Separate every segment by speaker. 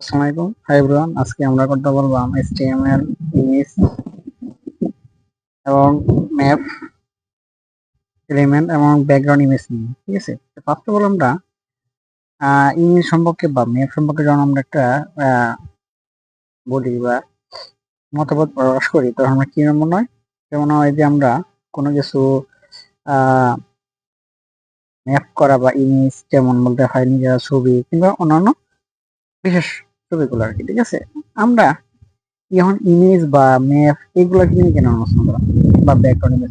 Speaker 1: আসসালামু আলাইকুম। Hi everyone আজকে আমরা কথা বললাম HTML ইমেজ এবং ম্যাপ এলিমেন্ট এবং ব্যাকগ্রাউন্ড ইমেজ নিয়ে, ঠিক আছে? ফার্স্ট অফ অল আমরা ইমেজ সম্পর্কে বা ম্যাপ সম্পর্কে যখন আমরা একটা বলি বা মতামত প্রকাশ করি, তখন আমরা কি মনে হয়? যেমন হয় যে আমরা কোনো কিছু ম্যাপ করা বা ইমেজ যেমন বলতে হয়, নিজের ছবি কিংবা অন্যান্য বিশেষ ছবিগুলো আর কি, ঠিক আছে? আমরা যখন ইমেজ বা ম্যাপ এগুলো কিনে কেন আলোচনা করা বা ব্যাকগ্রাউন্ড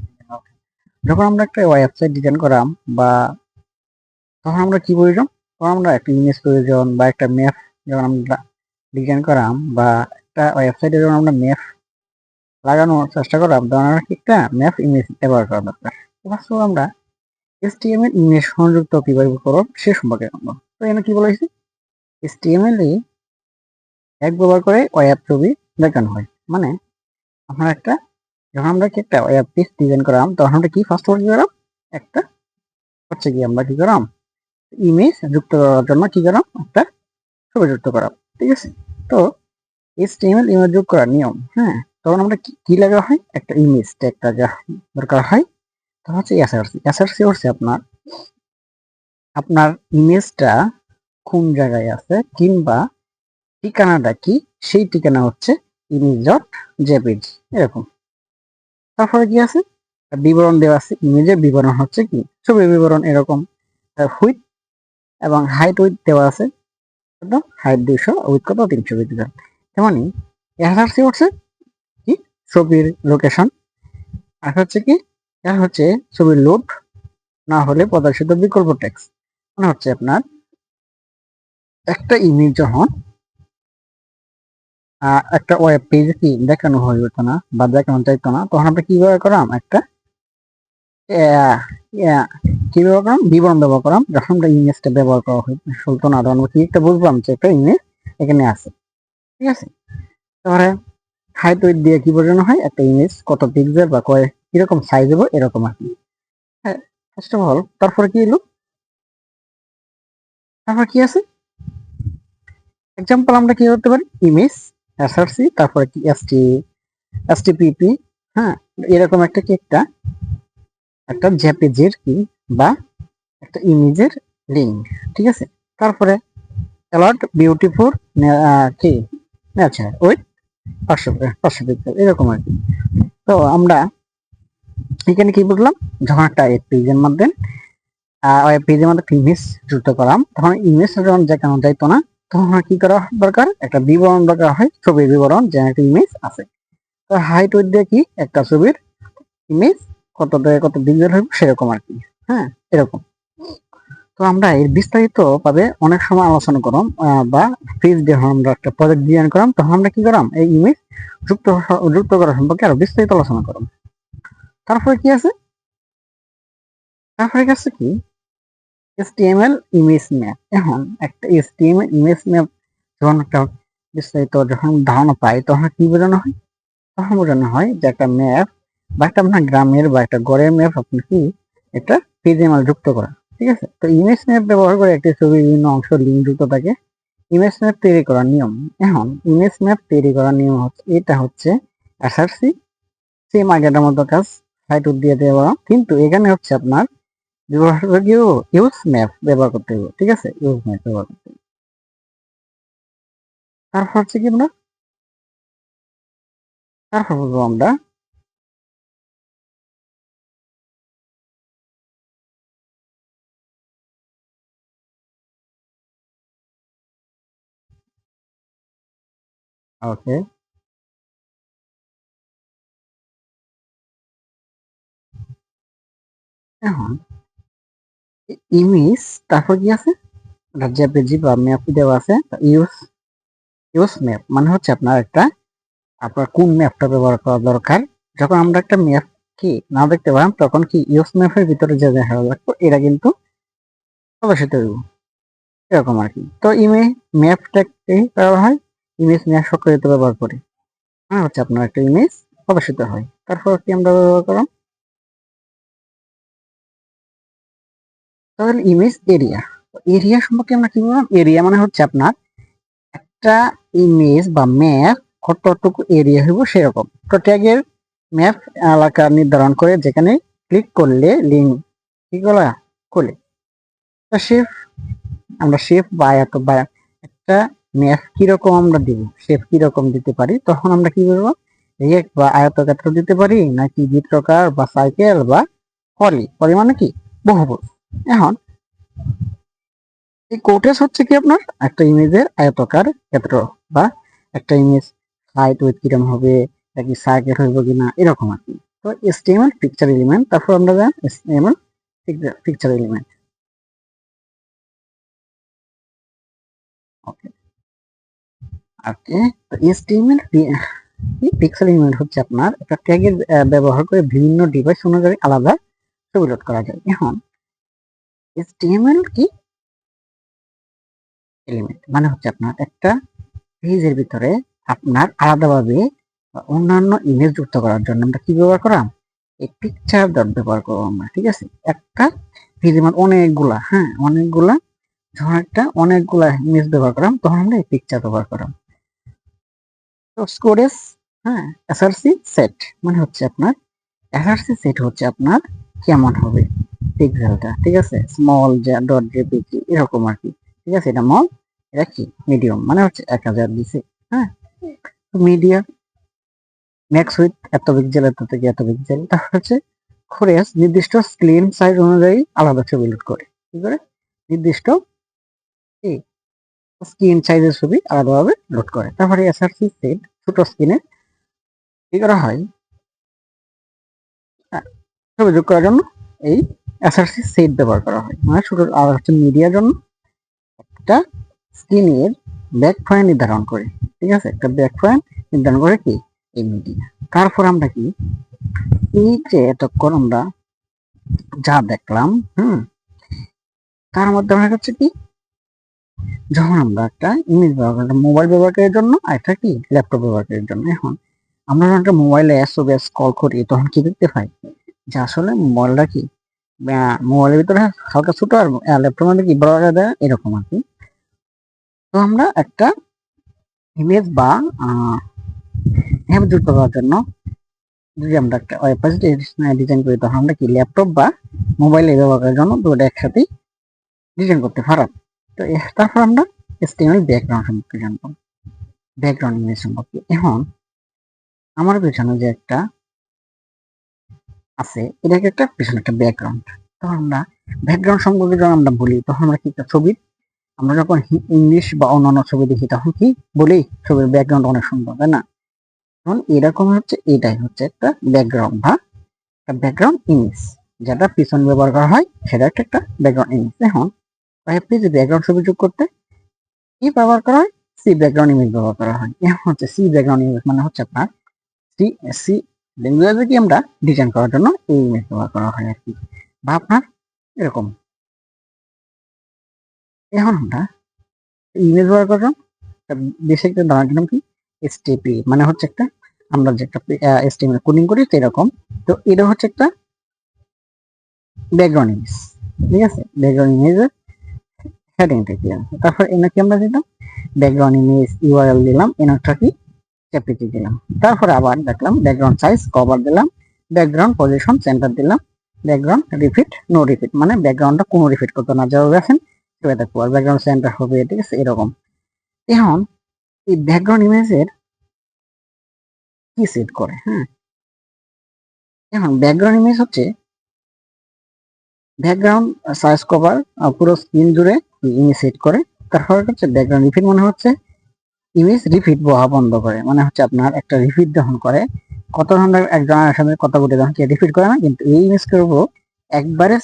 Speaker 1: যখন আমরা একটা ওয়েবসাইট ডিজাইন করাম, বা তখন আমরা কি প্রয়োজন তখন আমরা একটা ইমেজ প্রয়োজন, বা একটা ম্যাপ যখন আমরা ডিজাইন করাম, বা একটা ওয়েবসাইটে যখন আমরা ম্যাপ লাগানোর চেষ্টা করাম, তখন আমরা কি একটা ম্যাপ ইমেজ ব্যবহার করা দরকার। ফার্স্ট আমরা HTML ইমেজ সংযুক্ত কীভাবে করো সে সম্পর্কে জানব। তো এখানে কি বলা হয়েছে? HTML এ এক ব্যবহার করে ওয়েব ছবি দেখানো হয়। মানে আমরা একটা, যখন আমরা কি একটা ওয়েব পেজ ডিজাইন করাম, তখন আমরা কি ফার্স্ট কি করাম? একটা হচ্ছে কি আমরা কি করাম? ইমেজ যুক্ত করার জন্য কি করাম? একটা ছবি যুক্ত করাম, ঠিক আছে? তো HTML ইমেজ যুক্ত করার নিয়ম হ্যাঁ? তখন আমরা কি কি লাগা হয়? একটা ইমেজ একটা যা দরকার হয়। তখন হচ্ছে এসআরসি এসআরসি হচ্ছে আপনার আপনার ইমেজটা কোন জায়গায় আছে? কিংবা ঠিকানাটা কি? সেই ঠিকানা হচ্ছে ইমেজ ডট জেপিজ এরকম। তারপরে কি আছে? বিবরণ দেওয়া আছে। ইমেজের বিবরণ হচ্ছে কি? ছবির বিবরণ এরকম। হুইট এবং হাইট উইথ দেওয়া আছে। হাইট দুইশো উইথ কত? তিনশো বিদ্যুৎ তেমনই এসআরসি হচ্ছে কি? ছবির লোকেশন আর হচ্ছে কি? আর হচ্ছে ছবির লোড না হলে প্রদর্শিত বিকল্প টেক্সট মানে হচ্ছে আপনার একটা ইমেজ যখন একটা ওয়েব পেজে কি দেখানো হয়ে যেত না বা দেখানো চাইতো না, তখন আমরা কি ব্যবহার করাম একটা কি ব্যবহার করাম বিবরণ ব্যবহার করাম যখন আমরা ব্যবহার করা হতো না তখন কি একটা বুঝলাম যে একটা এখানে আছে। ঠিক আছে? ওয়েট দিয়ে কি বোঝানো হয়? একটা ইমেজ কত পিক্সেল বা কয়, কীরকম সাইজ হবে এরকম আর কি। হ্যাঁ ফার্স্ট অফ অল তারপরে কি এলো? তারপর কি আছে? এক্সাম্পল আমরা কি করতে পারি? ইমেজ এসআরসি তারপরে কি এসটি এসটিপিপি হ্যাঁ এরকম একটা কি একটা একটা জেপিজের কি, বা একটা ইমেজের লিঙ্ক ঠিক আছে? তারপরে অ্যালার্ট বিউটিফুল কি নেচার উইথ পাঁচশো পাঁচশো এরকম আর কি। তো আমরা এখানে কি বুঝলাম? যখন একটা পেজের মধ্যে ওয়েব পেজের মধ্যে ইমেজ যুক্ত করলাম তখন ইমেজ যখন দেখানো যাইতো না তখন কি করা দরকার? একটা বিবরণ দরকার হয়, ছবির বিবরণ একটা ইমেজ আছে। তো হাইট উইথ দিয়ে কি? একটা ছবির ইমেজ কত কত ডিগ্রি হবে সেরকম আর কি হ্যাঁ এরকম। তো আমরা এর বিস্তারিত ভাবে অনেক সময় আলোচনা করলাম বা পেজ যখন আমরা একটা প্রজেক্ট ডিজাইন করলাম তখন আমরা কি করলাম এই ইমেজ যুক্ত যুক্ত করা সম্পর্কে আরও বিস্তারিত আলোচনা করলাম তারপরে কি আছে? তারপরে কি আছে কি? HTML ইমেজ ম্যাপ এখন একটা HTML ইমেজ ম্যাপ যখন একটা বিস্তারিত যখন ধারণা পাই, তখন কি বোঝানো হয়? তখন বোঝানো হয় যে একটা ম্যাপ বা একটা আপনার গ্রামের বা একটা গড়ের ম্যাপ আপনি কি একটা পিজিএমএল যুক্ত করা, ঠিক আছে? তো ইমেজ ম্যাপ ব্যবহার করে একটি ছবির বিভিন্ন অংশ লিঙ্ক যুক্ত থাকে। ইমেজ ম্যাপ তৈরি করার নিয়ম। এখন ইমেজ ম্যাপ তৈরি করার নিয়ম হচ্ছে, এটা হচ্ছে এসআরসি সেম আগেটার মতো কাজ সাইট দিয়ে দেওয়া। কিন্তু এখানে হচ্ছে আপনার ব্যবহারযোগ্য ইউজ ম্যাপ ব্যবহার করতে হবে, ঠিক আছে? ইউজ ম্যাপ ব্যবহার করতে হবে। তারপর হচ্ছে কি আমরা তারপর বলব আমরা ওকে এখন ইমেজ তারপর কি আছে? জেপিজি বা ম্যাপ দেওয়া আছে ইউজ ইউজ ম্যাপ মানে হচ্ছে আপনার একটা, আপনার কোন ম্যাপটা ব্যবহার করা দরকার। যখন আমরা একটা ম্যাপ কি না দেখতে পারাম তখন কি ইউজ ম্যাপের ভিতরে যে দেখা লাগবে, এটা কিন্তু প্রদর্শিত হইব। এরকম আর কি। তো ইমে ম্যাপটাকে করা হয়? ইমেজ ম্যাপ সক্রিয়তা ব্যবহার করে। মানে হচ্ছে আপনার একটা ইমেজ প্রদর্শিত হয়। তারপর কি আমরা ব্যবহার করলাম? তাহলে ইমেজ এরিয়া এরিয়া সম্পর্কে আমরা কি বললাম? এরিয়া মানে হচ্ছে আপনার একটা ইমেজ বা ম্যাপ কতটুকু এরিয়া হইব সেরকম। তো ট্যাগের ম্যাপ এলাকা নির্ধারণ করে যেখানে ক্লিক করলে লিঙ্ক কি করা খুলে। তো শেফ আমরা শেফ বা এত বা একটা ম্যাপ কীরকম আমরা দিব? শেফ কীরকম দিতে পারি? তখন আমরা কি করব? রেক বা আয়তক্ষেত্র দিতে পারি নাকি বৃত্তাকার বা সাইকেল বা পলি পলি মানে কি? বহুভুজ। এখন এই কোটেস হচ্ছে কি আপনার? একটা ইমেজের আয়তকার ক্ষেত্র বা একটা ইমেজ হাইট উইথ কিরম হবে, নাকি সার্কেল হইব কিনা, এরকম আর কি। তো এসটিএমএল পিকচার এলিমেন্ট তারপর আমরা যান HTML picture element okay okay তো এসটিএমএল পিক্সেল এলিমেন্ট হচ্ছে আপনার একটা ট্যাগের ব্যবহার করে বিভিন্ন ডিভাইস অনুযায়ী আলাদা ছবি লোড করা যায়। এখন এসটিএমএল কি? এলিমেন্ট মানে হচ্ছে আপনার একটা পেজের ভিতরে আপনার আলাদাভাবে অন্যান্য ইমেজ যুক্ত করার জন্য আমরা কি ব্যবহার করাম এই পিকচার ডট ব্যবহার করব আমরা, ঠিক আছে? একটা পেজের মানে অনেকগুলা হ্যাঁ অনেকগুলা, যখন একটা অনেকগুলা ইমেজ ব্যবহার করাম তখন আমরা এই পিকচার ব্যবহার করাম তো স্টোরেজ হ্যাঁ এসআরসি সেট মানে হচ্ছে আপনার এসআরসি সেট হচ্ছে আপনার কেমন হবে? পিক্সেলটা ঠিক আছে? স্মল ডট জেপিজি এরকম আর কি। ঠিক আছে? এটা মল এটা কি? মিডিয়াম মানে হচ্ছে এক হাজার দিছে। হ্যাঁ? মিডিয়াম ম্যাক্স উইথ এত পিক্সেল এত থেকে এত পিক্সেল তারপর হচ্ছে খোরেস নির্দিষ্ট স্ক্রিন সাইজ অনুযায়ী আলাদা ছবি লোড করে। কি করে? নির্দিষ্ট স্ক্রিন সাইজের ছবি আলাদাভাবে লোড করে। তারপরে এসআরসি সেট ছোট স্ক্রিনে কি করা হয়? হ্যাঁ, ছবি যোগ করার জন্য এই এসআরসি সেট ব্যবহার করা হয়। মানে ছোট আর হচ্ছে মিডিয়ার জন্য একটা স্ক্রিনের ব্যাক পয়েন্ট নির্ধারণ করে। ঠিক আছে? একটা ব্যাক পয়েন্ট নির্ধারণ করে কি? এই মিডিয়া। তারপর আমরা কি? এই যে এতক্ষণ আমরা যা দেখলাম, হুম, তার মধ্যে আমরা হচ্ছে কি? যখন আমরা একটা ইমেজ ব্যবহার করি মোবাইল ব্যবহারের জন্য, আর একটা কি? ল্যাপটপ ব্যবহারের জন্য। এখন আমরা যখন একটা মোবাইলে এসওবিএস কল করি, তখন কি দেখতে পাই? যে আসলে মোবাইলটা কি? মোবাইলের ভিতরে হালকা ছোট আর ল্যাপটপ মধ্যে কি বড় দেয় এরকম আর কি। তো আমরা একটা ইমেজ বা অ্যাপ যুক্ত করার জন্য যদি আমরা একটা ওয়েবসাইট ডিজাইন করি তখন আমরা কি ল্যাপটপ বা মোবাইলে ব্যবহার করার জন্য দুটো একসাথেই ডিজাইন করতে পারাম তো তারপর আমরা এসটিএমএল ব্যাকগ্রাউন্ড সম্পর্কে জানব। ব্যাকগ্রাউন্ড ইমেজ সম্পর্কে। এখন, আমার পেছনে যে একটা আছে এটাকে একটা পিছনে একটা ব্যাকগ্রাউন্ড তখন আমরা ব্যাকগ্রাউন্ড সম্পর্কে যখন আমরা বলি, তখন আমরা কি একটা ছবি, আমরা যখন ইংলিশ বা অন্যান্য ছবি দেখি, তখন কি বলি? ছবির ব্যাকগ্রাউন্ড অনেক সুন্দর, তাই না? তখন এরকম হচ্ছে, এটাই হচ্ছে একটা ব্যাকগ্রাউন্ড বা একটা ব্যাকগ্রাউন্ড ইমেজ যেটা পিছন ব্যবহার করা হয়, সেটা একটা একটা ব্যাকগ্রাউন্ড ইমেজ এখন পেজে ব্যাকগ্রাউন্ড ছবি যোগ করতে, কি ব্যবহার করা হয়? সি ব্যাকগ্রাউন্ড ইমেজ ব্যবহার করা হয়। এখন হচ্ছে সি ব্যাকগ্রাউন্ড ইমেজ মানে হচ্ছে আপনার সি সি ল্যাঙ্গুয়েজে কি আমরা ডিজাইন করার জন্য এই ইমেজ ব্যবহার করা হয় আর কি। বা আপনার এরকম। এখন আমরা ইমেজ ব্যবহার করলাম বেশি একটা দাঁড়া দিলাম কি? এসটিপি মানে হচ্ছে একটা আমরা যে একটা এসটিএমএল কোডিং করি সেরকম। তো এটা হচ্ছে একটা ব্যাকগ্রাউন্ড ইমেজ ঠিক আছে? ব্যাকগ্রাউন্ড ইমেজের হেডিংটা কি? আছে তারপর এনাকে আমরা দিলাম ব্যাকগ্রাউন্ড ইমেজ ইউআরএল দিলাম, এনারটা কি? চ্যাপিটি দিলাম। তারপরে আবার দেখলাম ব্যাকগ্রাউন্ড সাইজ কভার দিলাম ব্যাকগ্রাউন্ড পজিশন সেন্টার দিলাম ব্যাকগ্রাউন্ড রিপিট নো রিপিট মানে ব্যাকগ্রাউন্ডটা কোনো রিপিট করতে না। যেভাবে আছেন সেভাবে থাকব আর ব্যাকগ্রাউন্ড সেন্টার হবে, ঠিক আছে, এরকম। এখন এই ব্যাকগ্রাউন্ড ইমেজের কি সেট করে হ্যাঁ? এখন ব্যাকগ্রাউন্ড ইমেজ হচ্ছে ব্যাকগ্রাউন্ড সাইজ কভার পুরো স্ক্রিন জুড়ে ইমেজ সেট করে। তারপর হচ্ছে ব্যাকগ্রাউন্ড রিপিট মানে হচ্ছে ইমেজ রিপিট বহা বন্ধ করে। মানে হচ্ছে আপনার একটা রিপিট যখন করে, কত ঘণ্টা একজনের সাথে কথা বলে তখন কি রিপিট করে না, কিন্তু এই ইমেজ করব একবারে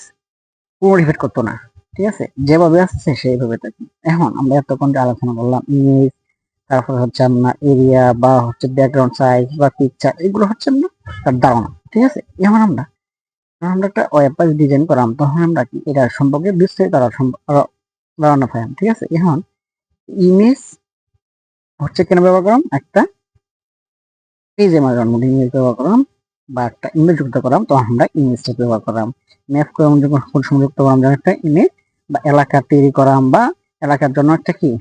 Speaker 1: পুরো রিপিট করতো না। ঠিক আছে? যেভাবে আসছে সেইভাবে থাকি। এখন আমরা এতক্ষণ আলোচনা করলাম ইমেজ তারপর হচ্ছে আপনার এরিয়া বা হচ্ছে ব্যাকগ্রাউন্ড সাইজ বা পিকচার এগুলো হচ্ছে আপনার তার ধারণা ঠিক আছে? এখন আমরা আমরা একটা ওয়েব পেজ ডিজাইন করলাম তখন আমরা কি, এটা সম্পর্কে বিস্তারিত আরও ধারণা পাইলাম ঠিক আছে? এখন ইমেজ হচ্ছে কেন ব্যবহার করলাম একটা পেজ জন্ম ইমেজ ব্যবহার করলাম বা একটা ইমেজ যুক্ত করলাম তো আমরা ইমেজটা ব্যবহার করলাম ম্যাপ করলাম যখন ফুল সংযুক্ত করলাম যখন একটা ইমেজ বা এলাকা তৈরি করলাম বা এলাকার জন্য একটা কি?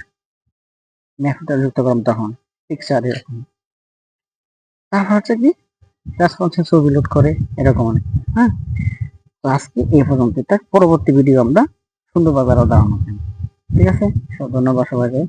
Speaker 1: ম্যাপটা যুক্ত করলাম তখন পিকচার এরকম। তারপর হচ্ছে কি? ছবি লোড করে, এরকম হ্যাঁ? তো আজকে এই পর্যন্ত পরবর্তী ভিডিও আমরা সুন্দরভাবে আরও দেওয়া ঠিক আছে? ধন্যবাদ সবাইকে।